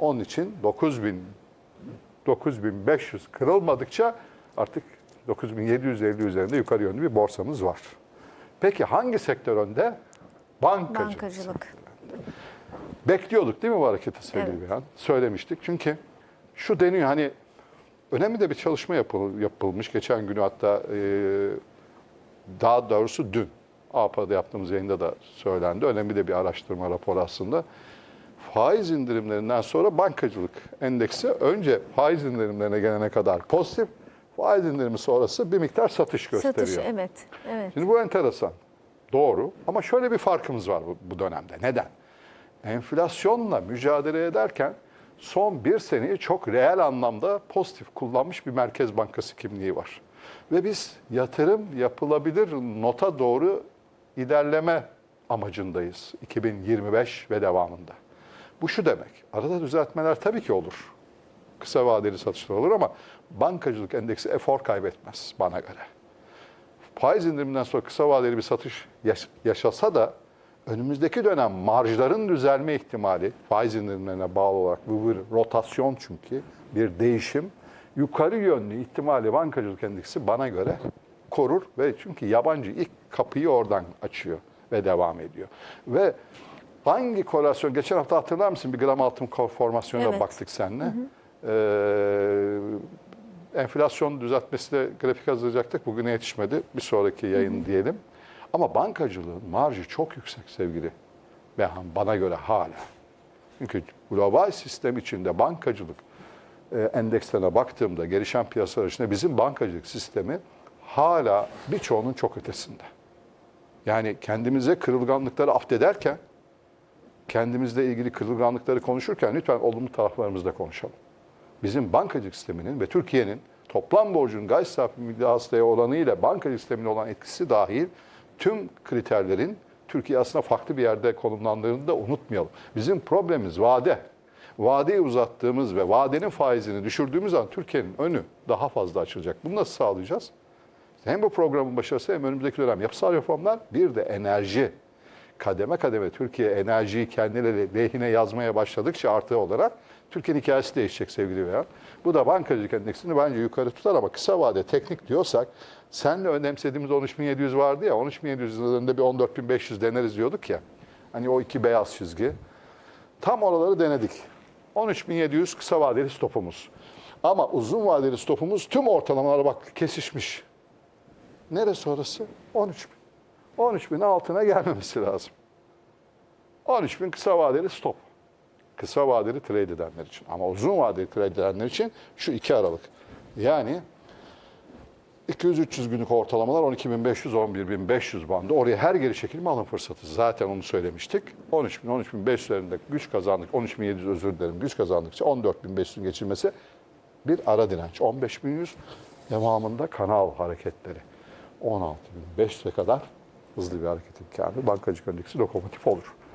Onun için 9000 9500 kırılmadıkça artık 9750 üzerinde yukarı yönlü bir borsamız var. Peki hangi sektör önde? Bankacılık. Bankacılık. Bekliyorduk değil mi bu hareketi sevgili Evet. Beyhan? Söylemiştik. Çünkü şu deniyor hani önemli de bir çalışma yapıl- yapılmış. Geçen günü hatta e, daha doğrusu dün APA'da yaptığımız yayında da söylendi. Önemli de bir araştırma raporu aslında. Faiz indirimlerinden sonra bankacılık endeksi önce faiz indirimlerine gelene kadar pozitif, faiz indirimi sonrası bir miktar satış gösteriyor. Satış evet. Evet. Şimdi bu enteresan. Doğru ama şöyle bir farkımız var bu, bu dönemde. Neden? Enflasyonla mücadele ederken son bir seneyi çok reel anlamda pozitif kullanmış bir Merkez Bankası kimliği var. Ve biz yatırım yapılabilir nota doğru ilerleme amacındayız 2025 ve devamında. Bu şu demek, arada düzeltmeler tabii ki olur. Kısa vadeli satışlar olur ama bankacılık endeksi efor kaybetmez bana göre faiz indiriminden sonra kısa vadeli bir satış yaş- yaşasa da önümüzdeki dönem marjların düzelme ihtimali faiz indirimlerine bağlı olarak bu bir rotasyon çünkü bir değişim yukarı yönlü ihtimali bankacılık endeksi bana göre korur ve çünkü yabancı ilk kapıyı oradan açıyor ve devam ediyor. Ve hangi korelasyon geçen hafta hatırlar mısın bir gram altın formasyonuna Evet. baktık seninle. Ee, enflasyon düzeltmesi de grafik hazırlayacaktık. Bugüne yetişmedi. Bir sonraki yayın diyelim. Ama bankacılığın marjı çok yüksek sevgili Behan bana göre hala. Çünkü global sistem içinde bankacılık e, endekslerine baktığımda gelişen piyasalar içinde bizim bankacılık sistemi hala birçoğunun çok ötesinde. Yani kendimize kırılganlıkları affederken kendimizle ilgili kırılganlıkları konuşurken lütfen olumlu taraflarımızda konuşalım. Bizim bankacılık sisteminin ve Türkiye'nin toplam borcun gayri safi milli hasılaya oranıyla bankacılık sistemine olan etkisi dahil tüm kriterlerin Türkiye aslında farklı bir yerde konumlandığını da unutmayalım. Bizim problemimiz vade. Vadeyi uzattığımız ve vadenin faizini düşürdüğümüz zaman Türkiye'nin önü daha fazla açılacak. Bunu nasıl sağlayacağız? Hem bu programın başarısı hem önümüzdeki dönem yapısal reformlar bir de enerji. Kademe kademe Türkiye enerjiyi kendileri lehine yazmaya başladıkça artı olarak Türkiye'nin hikayesi değişecek sevgili Beyhan. Bu da bankacılık endeksini bence yukarı tutar ama kısa vade teknik diyorsak senle önemsediğimiz 13.700 vardı ya 13.700 üzerinde bir 14.500 deneriz diyorduk ya. Hani o iki beyaz çizgi. Tam oraları denedik. 13.700 kısa vadeli stopumuz. Ama uzun vadeli stopumuz tüm ortalamalara bak kesişmiş. Neresi orası? 13 bin. 13 bin altına gelmemesi lazım. 13 bin kısa vadeli stop. Kısa vadeli trade edenler için. Ama uzun vadeli trade edenler için şu iki aralık. Yani 200-300 günlük ortalamalar 12.500-11.500 bandı. Oraya her geri çekilme alım fırsatı. Zaten onu söylemiştik. 13.000-13.500'lerinde güç kazandık. 13.700 özür dilerim. Güç kazandıkça 14.500'ün geçilmesi bir ara direnç. 15.100 devamında kanal hareketleri. 16.500'e kadar hızlı bir hareket imkanı. Bankacılık endeksi lokomotif olur.